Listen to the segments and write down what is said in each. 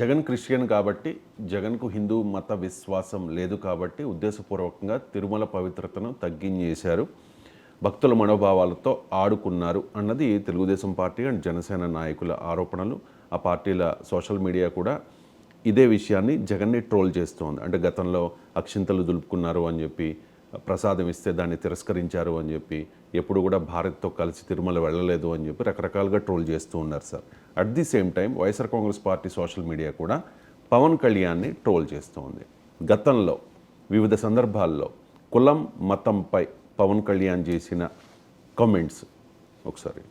Jagan Christian కాబట్టి జగన్కు హిందూ మత విశ్వాసం లేదు కాబట్టి ఉద్దేశపూర్వకంగా తిరుమల పవిత్రతను తగ్గించేశారు. భక్తుల మనోభావాలతో ఆడుకున్నారు అన్నది తెలుగుదేశం పార్టీ అండ్ జనసేన నాయకుల ఆరోపణలు. ఆ పార్టీల సోషల్ మీడియా కూడా ఇదే విషయాన్ని జగన్ని ట్రోల్ చేస్తోంది. అంటే గతంలో అక్షింతలు దులుపుకున్నారు అని చెప్పి ప్రసాదం ఇస్తే దాన్ని తిరస్కరించారు అని చెప్పి ఎప్పుడు కూడా భారత్తో కలిసి తిరుమల వెళ్ళలేదు అని చెప్పి రకరకాలుగా ట్రోల్ చేస్తూ ఉన్నారు sir. At the same time YSR Congress party social media కూడా పవన్ కళ్యాణ్ని ట్రోల్ చేస్తూ ఉంది. గతంలో వివిధ సందర్భాల్లో కులం మతంపై పవన్ కళ్యాణ్ చేసిన కామెంట్స్ ఒకసారి.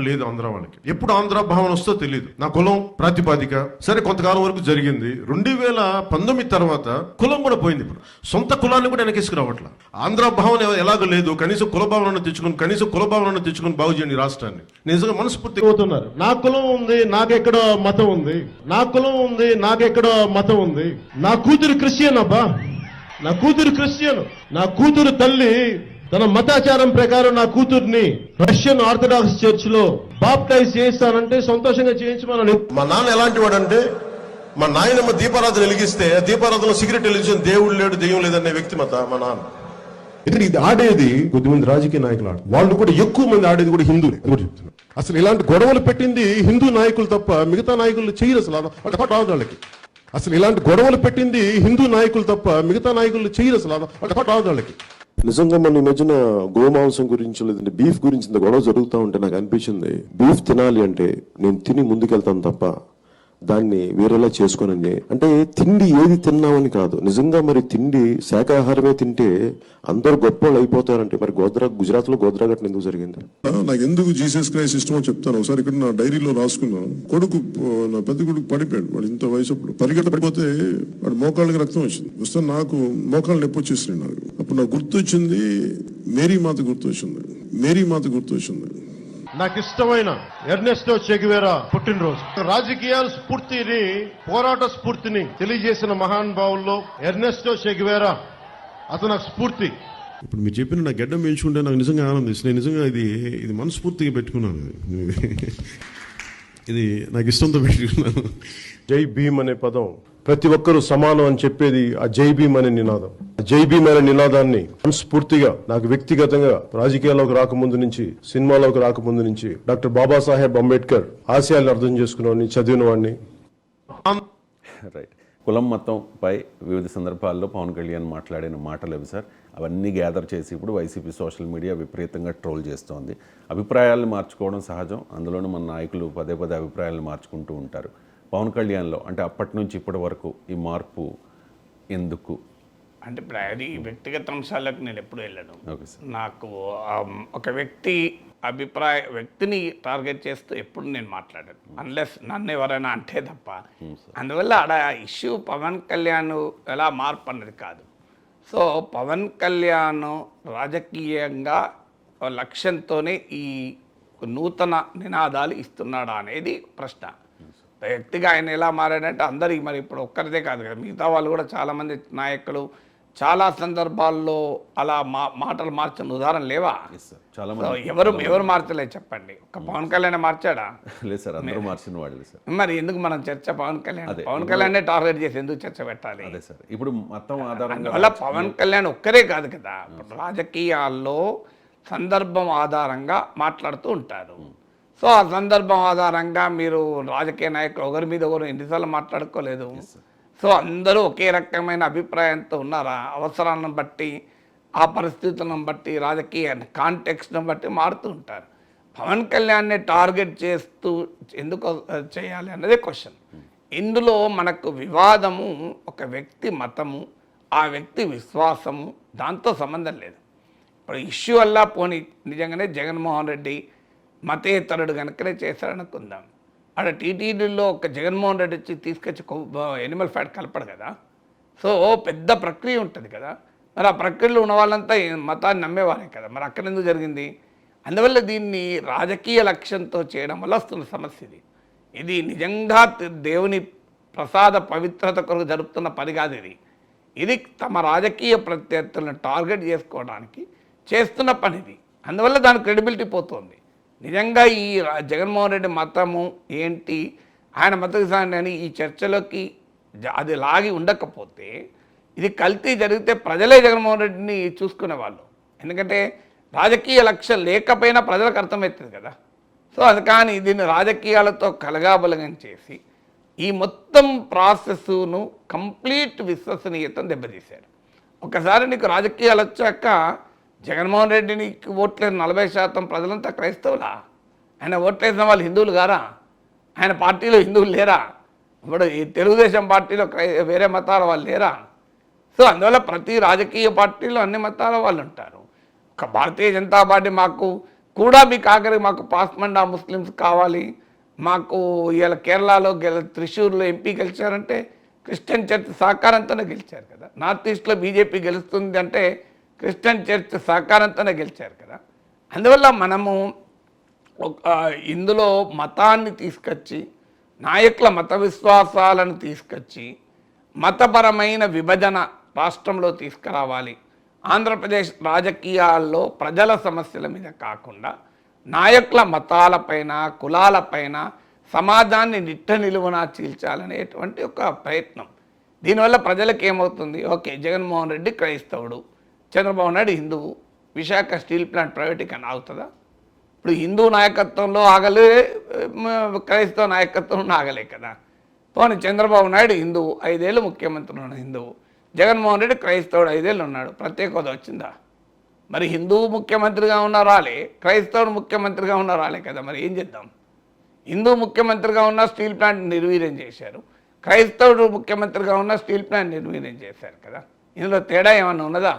లేదు ఆంధ్ర వాళ్ళకి. ఎప్పుడు ఆంధ్ర భావన వస్తో తెలియదు నా కులం ప్రాతిపాదిక. సరే కొంతకాలం వరకు జరిగింది. రెండు వేల పంతొమ్మిది తర్వాత కులం కూడా పోయింది ఇప్పుడు. సొంత కులాన్ని కూడా వెనకేసుకు రావట్లా ఆంధ్ర భావన ఎలాగో లేదు. కనీసం కుల భావనను తెచ్చుకుని కనీసం కుల భావనను తెచ్చుకుని బాగు చేయండి రాష్ట్రాన్ని. నిజంగా మనస్ఫూర్తి అవుతున్నారు నా కులం ఉంది నాకెక్కడ మతం ఉంది. నా కులం ఉంది నాకెక్కడ మతం ఉంది. నా కూతురు క్రిస్టియన్ అబ్బా. నా కూతురు క్రిస్టియన్. నా కూతురు తల్లి తన మతాచారం ప్రకారం నా కూతుర్ని రష్యన్ ఆర్థడాక్స్ చర్చ్లో బాప్టైజ్ చేస్తానంటే సంతోషంగా చేయించమని మా నాన్న ఎలాంటి వాడంటే మా నాయనమ్మ దీపారాధన వెలిగిస్తే దీపారాధన సిగరెట్ వెలిగించిన దేవుడు లేడు దెయ్యం లేదనే వ్యక్తిమత మా నాన్న. ఎందుకంటే ఇది ఆడేది కొద్దిమంది రాజకీయ నాయకులు ఆడు వాళ్ళు కూడా ఎక్కువ మంది ఆడేది కూడా హిందువులే. కూడా చెప్తున్నా అసలు ఇలాంటి గొడవలు పెట్టింది హిందూ నాయకులు తప్ప మిగతా నాయకులు చేయరు అసలు. రాదు వాళ్ళకి. అసలు ఇలాంటి గొడవలు పెట్టింది హిందూ నాయకులు తప్ప మిగతా నాయకులు చేయరు అసలు. రాదు వాళ్ళకి. నిజంగా మన ఈ మధ్యన గోమాంసం గురించి లేదంటే బీఫ్ గురించి ఇంత గొడవ జరుగుతూ ఉంటే నాకు అనిపించింది. బీఫ్ తినాలి అంటే నేను తిని ముందుకెళ్తాను తప్ప దాన్ని వేరేలా చేసుకోనని. అంటే తిండి ఏది తిన్నామని కాదు. నిజంగా మరి తిండి శాకాహారమే తింటే అందరూ గొప్ప అయిపోతారంటే మరి గోద్రా గుజరాత్లో గోద్రా ఘటన ఎందుకు జరిగింది? నాకు ఎందుకు జీసస్ క్రైస్ట్ ఇష్టమో చెప్తాను. ఒకసారి ఇక్కడ నా డైరీలో రాసుకున్నాను. కొడుకు నా పెద్ద కొడుకు పడిపోయాడు. వాడు ఇంత వయసు అప్పుడు పరిగెట్ట పడిపోతే వాడు మోకాళ్ళకి రక్తం వచ్చింది. వస్తే నాకు మోకాళ్ళు నొప్పి వచ్చేసింది నాకు. అప్పుడు నాకు గుర్తొచ్చింది మేరీ మాత గుర్తొచ్చింది మేరీ మాత గుర్తొచ్చింది. నాకు ఇష్టమైన ఎర్నెస్టో చెగువేరా పుట్టినరోజు. రాజకీయాల స్ఫూర్తిని పోరాట స్ఫూర్తిని తెలియజేసిన మహానుభావుల్లో ఎర్నెస్టో చెగువేరా అతను నాకు స్ఫూర్తి. ఇప్పుడు మీరు చెప్పిన నా గడ్డం పెంచుకుంటే నాకు నిజంగా ఆనందిస్తుంది. నేను నిజంగా ఇది ఇది మనస్ఫూర్తిగా పెట్టుకున్నాను. ఇది. ఇది నాకు ఇష్టంతో పెట్టుకున్నాను. జై భీమ్ అనే పదం ప్రతి ఒక్కరూ సమానం అని చెప్పేది ఆ జై భీమ్ అనే నినాదం. ఆ జై భీమ్ అనే నినాదాన్ని మనస్ఫూర్తిగా నాకు వ్యక్తిగతంగా రాజకీయాల్లోకి రాకముందు నుంచి సినిమాలోకి రాకముందు నుంచి డాక్టర్ బాబాసాహెబ్ అంబేద్కర్ ఆశయాలను అర్థం చేసుకున్నవాడిని చదివిన వాడిని రైట్. కులం మతంపై వివిధ సందర్భాల్లో పవన్ కళ్యాణ్ మాట్లాడిన మాటలు అవి సార్. అవన్నీ గ్యాదర్ చేసి ఇప్పుడు వైసీపీ సోషల్ మీడియా విపరీతంగా ట్రోల్ చేస్తోంది. అభిప్రాయాలను మార్చుకోవడం సహజం. అందులోనూ మన నాయకులు పదే పదే అభిప్రాయాలను మార్చుకుంటూ ఉంటారు. పవన్ కళ్యాణ్లో అంటే అప్పటి నుంచి ఇప్పటి వరకు ఈ మార్పు ఎందుకు? అంటే ఇప్పుడు అది వ్యక్తిగత అంశాలకు నేను ఎప్పుడు వెళ్ళను. నాకు ఒక వ్యక్తి అభిప్రాయ వ్యక్తిని టార్గెట్ చేస్తూ ఎప్పుడు నేను మాట్లాడాను. అన్లెస్ నన్ను ఎవరైనా అంటే తప్ప. అందువల్ల ఆడ ఇష్యూ పవన్ కళ్యాణ్ ఎలా మార్పు అన్నది కాదు. సో పవన్ కళ్యాణ్ రాజకీయంగా లక్ష్యంతోనే ఈ నూతన నినాదాలు ఇస్తున్నాడా అనేది ప్రశ్న. వ్యక్తిగా ఆయన ఎలా మారాడంటే అందరికి మరి ఇప్పుడు ఒక్కరిదే కాదు కదా. మిగతా వాళ్ళు కూడా చాలామంది నాయకులు చాలా సందర్భాల్లో అలా మా మాటలు మార్చిన ఉదాహరణ లేవా? చాలా ఎవరు ఎవరు మార్చలేదు చెప్పండి. ఒక పవన్ కళ్యాణ్ మార్చాడా? లేదు సార్ అందరూ మార్చిన వాళ్ళే సార్. మరి ఎందుకు మనం చర్చ పవన్ కళ్యాణ్. పవన్ కళ్యాణ్ టార్గెట్ చేసి ఎందుకు చర్చ పెట్టాలి? అదే సార్ ఇప్పుడు మతం ఆధారంగా అందువల్ల పవన్ కళ్యాణ్ ఒక్కరే కాదు కదా. రాజకీయాల్లో సందర్భం ఆధారంగా మాట్లాడుతూ ఉంటారు. సో ఆ సందర్భం ఆధారంగా మీరు రాజకీయ నాయకులు ఒకరి మీద ఒకరు ఎన్నిసార్లు మాట్లాడుకోలేదు. సో అందరూ ఒకే రకమైన అభిప్రాయంతో ఉన్నారా? అవసరాలను బట్టి ఆ పరిస్థితులను బట్టి రాజకీయ కాంటెక్స్ట్ను బట్టి మారుతూ ఉంటారు. పవన్ కళ్యాణ్ని టార్గెట్ చేస్తూ ఎందుకు చేయాలి అన్నదే క్వశ్చన్. ఇందులో మనకు వివాదము ఒక వ్యక్తి మతము ఆ వ్యక్తి విశ్వాసము దాంతో సంబంధం లేదు. ఇప్పుడు ఇష్యూ వల్ల పోనీ నిజంగానే జగన్మోహన్ రెడ్డి మతేతరుడు కనుకనే చేశారనుకుందాం. ఆడ టీటీడీలో ఒక జగన్మోహన్ రెడ్డి వచ్చి తీసుకొచ్చి ఎనిమల్ ఫ్యాట్ కలపడు కదా. సో పెద్ద ప్రక్రియ ఉంటుంది కదా. మరి ఆ ప్రక్రియలో ఉన్న వాళ్ళంతా మతాన్ని నమ్మేవారే కదా. మరి అక్కడ ఎందుకు జరిగింది? అందువల్ల దీన్ని రాజకీయ లక్ష్యంతో చేయడం వల్ల వస్తున్న సమస్య ఇది. ఇది నిజంగా దేవుని ప్రసాద పవిత్రత కొరకు జరుపుతున్న పని కాదు ఇది. ఇది తమ రాజకీయ ప్రత్యర్థులను టార్గెట్ చేసుకోవడానికి చేస్తున్న పని ఇది. అందువల్ల దాని క్రెడిబిలిటీ పోతుంది. నిజంగా ఈ రా- జగన్మోహన్ రెడ్డి మతము ఏంటి? ఆయన మతం అని ఈ చర్చలోకి అది లాగి ఉండకపోతే ఇది కల్తీ జరిగితే ప్రజలే జగన్మోహన్ రెడ్డిని చూసుకునేవాళ్ళు ఎందుకంటే రాజకీయ లక్ష్యం లేకపోయినా ప్రజలకు అర్థమవుతుంది కదా. సో అది కానీ దీన్ని రాజకీయాలతో కలగాబలగం చేసి ఈ మొత్తం ప్రాసెస్ను కంప్లీట్ విశ్వసనీయతను దెబ్బతీశారు. ఒకసారి నీకు రాజకీయాలు వచ్చాక జగన్మోహన్ రెడ్డిని ఓట్లేదు నలభై శాతం ప్రజలంతా క్రైస్తవులా? ఆయన ఓట్లేసిన వాళ్ళు హిందువులు గారా ఆయన పార్టీలో హిందువులు లేరా? ఇప్పుడు ఈ తెలుగుదేశం పార్టీలో క్రై వేరే మతాల వాళ్ళు లేరా? సో అందువల్ల ప్రతి రాజకీయ పార్టీలో అన్ని మతాల వాళ్ళు ఉంటారు. ఒక భారతీయ జనతా పార్టీ మాకు కూడా మీకు ఆఖరికి మాకు పాస్మండా ముస్లిమ్స్ కావాలి. మాకు ఇవాళ కేరళలో గెల త్రిశూర్లో ఎంపీ గెలిచారంటే క్రిస్టియన్ చర్చ్ సహకారంతోనే గెలిచారు కదా. నార్త్ ఈస్ట్లో బీజేపీ గెలుస్తుంది అంటే క్రిస్టియన్ చర్చ్ సహకారంతోనే గెలిచారు కదా. అందువల్ల మనము ఒక ఇందులో మతాన్ని తీసుకొచ్చి నాయకుల మత విశ్వాసాలను తీసుకొచ్చి మతపరమైన విభజన రాష్ట్రంలో తీసుకురావాలి. ఆంధ్రప్రదేశ్ రాజకీయాల్లో ప్రజల సమస్యల మీద కాకుండా నాయకుల మతాలపైన కులాలపైన సమాజాన్ని నిట్ట నిలువున చీల్చాలనేటువంటి ఒక ప్రయత్నం. దీనివల్ల ప్రజలకు ఏమవుతుంది ఓకే జగన్మోహన్ రెడ్డి క్రైస్తవుడు. చంద్రబాబు నాయుడు హిందువు విశాఖ స్టీల్ ప్లాంట్ ప్రైవేటీకరణ అవుతుందా ఇప్పుడు హిందూ నాయకత్వంలో ఆగలే క్రైస్తవ నాయకత్వంలో ఆగలే కదా. పోనీ చంద్రబాబు నాయుడు హిందువు ఐదేళ్ళు ముఖ్యమంత్రి ఉన్న హిందువు జగన్మోహన్ రెడ్డి క్రైస్తవుడు ఐదేళ్ళు ఉన్నాడు ప్రత్యేక హోదా వచ్చిందా? మరి హిందువు ముఖ్యమంత్రిగా ఉన్న రాలే క్రైస్తవుడు ముఖ్యమంత్రిగా ఉన్న రాలే కదా మరి ఏం చేద్దాం? హిందూ ముఖ్యమంత్రిగా ఉన్న స్టీల్ ప్లాంట్ నిర్వీర్యం చేశారు క్రైస్తవుడు ముఖ్యమంత్రిగా ఉన్న స్టీల్ ప్లాంట్ నిర్వీర్యం చేశారు కదా. ఇందులో తేడా ఏమన్నా ఉన్నదా?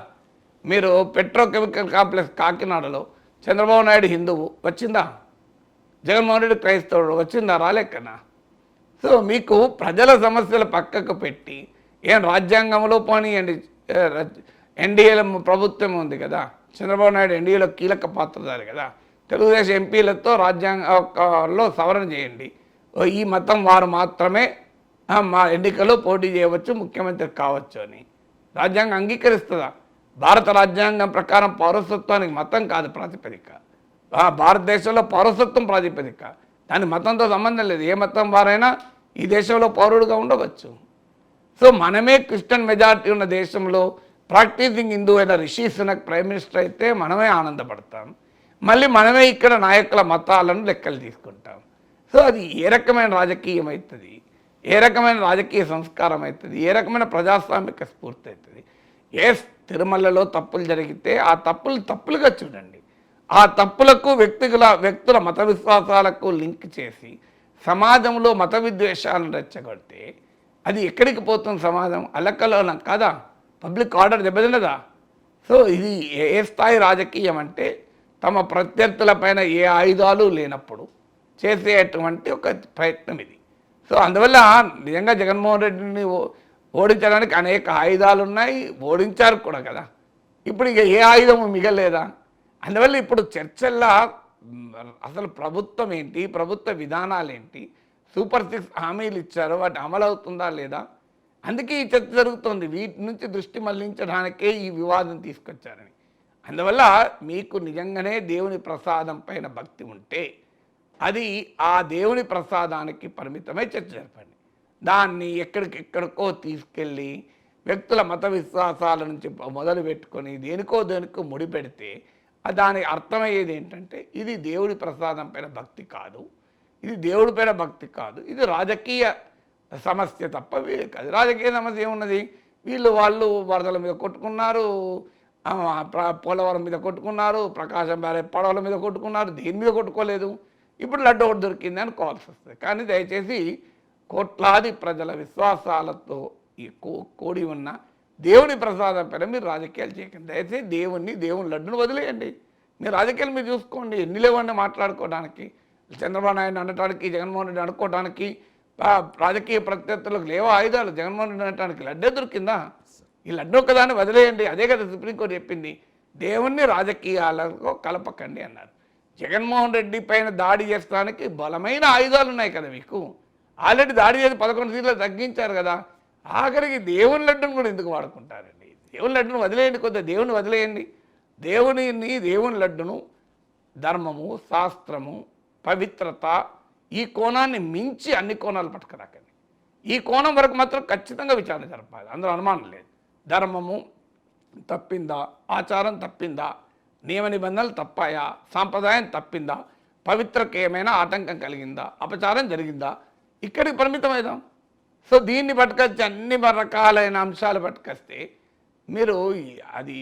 మీరు పెట్రోకెమికల్ కాంప్లెక్స్ కాకినాడలో చంద్రబాబు నాయుడు హిందువు వచ్చిందా? జగన్మోహన్ రెడ్డి క్రైస్తవుడు వచ్చిందా? రాలేకనా? సో మీకు ప్రజల సమస్యలు పక్కకు పెట్టి ఏం రాజ్యాంగంలో పోనీయండి ఎన్డీఏలో ప్రభుత్వం ఉంది కదా చంద్రబాబు నాయుడు ఎన్డీఏలో కీలక పాత్రధారి కదా తెలుగుదేశం ఎంపీలతో రాజ్యాంగంలో సవరణ చేయండి. ఈ మతం వారు మాత్రమే మా ఎన్నికల్లో పోటీ చేయవచ్చు ముఖ్యమంత్రి కావచ్చు అని. రాజ్యాంగం అంగీకరిస్తుందా? భారత రాజ్యాంగం ప్రకారం పౌరసత్వానికి మతం కాదు ప్రాతిపదిక. భారతదేశంలో పౌరసత్వం ప్రాతిపదిక. దాని మతంతో సంబంధం లేదు. ఏ మతం వారైనా ఈ దేశంలో పౌరుడుగా ఉండవచ్చు. సో మనమే క్రిస్టియన్ మెజారిటీ ఉన్న దేశంలో ప్రాక్టీసింగ్ హిందూ అయిన రిషి సునక్ ప్రైమ్ మినిస్టర్ అయితే మనమే ఆనందపడతాం. మళ్ళీ మనమే ఇక్కడ నాయకుల మతాలను లెక్కలు తీసుకుంటాం. సో అది ఏ రకమైన రాజకీయం అవుతుంది ఏ రకమైన రాజకీయ సంస్కారం అవుతుంది ఏ రకమైన ప్రజాస్వామిక స్ఫూర్తి అవుతుంది ఏ తిరుమలలో తప్పులు జరిగితే ఆ తప్పులు తప్పులుగా చూడండి. ఆ తప్పులకు వ్యక్తుల వ్యక్తుల మత విశ్వాసాలకు లింక్ చేసి సమాజంలో మత విద్వేషాలను రెచ్చగొడితే అది ఎక్కడికి పోతుంది సమాజం? అలకలోనం? కాదా? Public order దెబ్బతిన్నదా? సో ఇది ఏ ఏ స్థాయి రాజకీయం అంటే తమ ప్రత్యర్థులపైన ఏ ఆయుధాలు లేనప్పుడు చేసేటువంటి ఒక ప్రయత్నం ఇది. సో అందువల్ల నిజంగా జగన్మోహన్ రెడ్డిని ఓ- ఓడించడానికి అనేక ఆయుధాలు ఉన్నాయి ఓడించారు కూడా కదా. ఇప్పుడు ఇక ఏ ఆయుధము మిగలేదా? అందువల్ల ఇప్పుడు చర్చల్లో అసలు ప్రభుత్వం ఏంటి ప్రభుత్వ విధానాలు ఏంటి సూపర్ సిక్స్ హామీలు ఇచ్చారు వాటి అమలు అవుతుందా లేదా? అందుకే ఈ చర్చ జరుగుతుంది. వీటి నుంచి దృష్టి మళ్ళించడానికే ఈ వివాదం తీసుకొచ్చారని. అందువల్ల మీకు నిజంగానే దేవుని ప్రసాదం పైన భక్తి ఉంటే అది ఆ దేవుని ప్రసాదానికి పరిమితమై చర్చ జరపండి. దాన్ని ఎక్కడికెక్కడికో తీసుకెళ్ళి వ్యక్తుల మత విశ్వాసాల నుంచి మొదలు పెట్టుకొని దేనికో దేనికో ముడిపెడితే దానికి దాని అర్థమయ్యేది ఏంటంటే ఇది దేవుడి ప్రసాదం పైన భక్తి కాదు. ఇది దేవుడి పైన భక్తి కాదు. ఇది రాజకీయ సమస్య తప్ప వీళ్ళు కాదు రాజకీయ సమస్య ఏమున్నది? వీళ్ళు వాళ్ళు వరదల మీద కొట్టుకున్నారు ప్ర- పోలవరం మీద కొట్టుకున్నారు ప్రకాశం బ్యారే పడవల మీద కొట్టుకున్నారు దేని మీద కొట్టుకోలేదు? ఇప్పుడు లడ్డు ఒకటి దొరికింది అని కాల్స్ వస్తుంది. కానీ దయచేసి కోట్లాది ప్రజల విశ్వాసాలతో ఈ కూడి ఉన్న దేవుని ప్రసాదం పైన మీరు రాజకీయాలు చేయకండి. దయచేసి దేవుణ్ణి దేవుని లడ్డును వదిలేయండి. మీరు రాజకీయాలు మీరు చూసుకోండి. ఎన్ని లేవండి మాట్లాడుకోవడానికి. చంద్రబాబు నాయుడు అనడానికి జగన్మోహన్ రెడ్డి అనుకోవడానికి రాజకీయ ప్రత్యర్థులకు లేవో ఆయుధాలు? జగన్మోహన్ రెడ్డి అనడానికి లడ్డే దొరికిందా? ఈ లడ్డు ఒకదాన్ని వదిలేయండి. అదే కదా సుప్రీంకోర్టు చెప్పింది. దేవుణ్ణి రాజకీయాలకు కలపకండి అన్నారు. జగన్మోహన్ రెడ్డి పైన దాడి చేస్తానికి బలమైన ఆయుధాలు ఉన్నాయి కదా మీకు. ఆల్రెడీ దాడి చేసి పదకొండు సీట్లు తగ్గించారు కదా. ఆఖరికి దేవుని లడ్డును కూడా ఎందుకు వాడుకుంటారండి? దేవుని లడ్డును వదిలేయండి కొద్దిగా దేవుని వదిలేయండి. దేవునిని దేవుని లడ్డును ధర్మము శాస్త్రము పవిత్రత ఈ కోణాన్ని మించి అన్ని కోణాలు పట్టుకురాకండి. ఈ కోణం వరకు మాత్రం ఖచ్చితంగా విచారణ జరపాలి. అందులో అనుమానం లేదు. ధర్మము తప్పిందా? ఆచారం తప్పిందా? నియమ నిబంధనలు తప్పాయా? సాంప్రదాయం తప్పిందా? పవిత్రకేమైనా ఆటంకం కలిగిందా? అపచారం జరిగిందా? ఇక్కడికి పరిమితమైదాం సో దీన్ని పట్టుకొచ్చి అన్ని రకాలైన అంశాలు పట్టుకొస్తే మీరు అది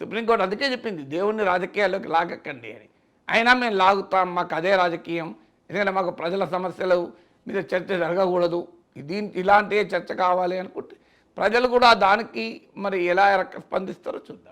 సుప్రీంకోర్టు అందుకే చెప్పింది దేవుణ్ణి రాజకీయాల్లోకి లాగక్కండి అని. అయినా మేము లాగుతాం మాకు అదే రాజకీయం. ఎందుకంటే మాకు ప్రజల సమస్యలు మీద చర్చ జరగకూడదు. దీని ఇలాంటి చర్చ కావాలి అనుకుంటే ప్రజలు కూడా దానికి మరి ఎలా స్పందిస్తారో చూద్దాం.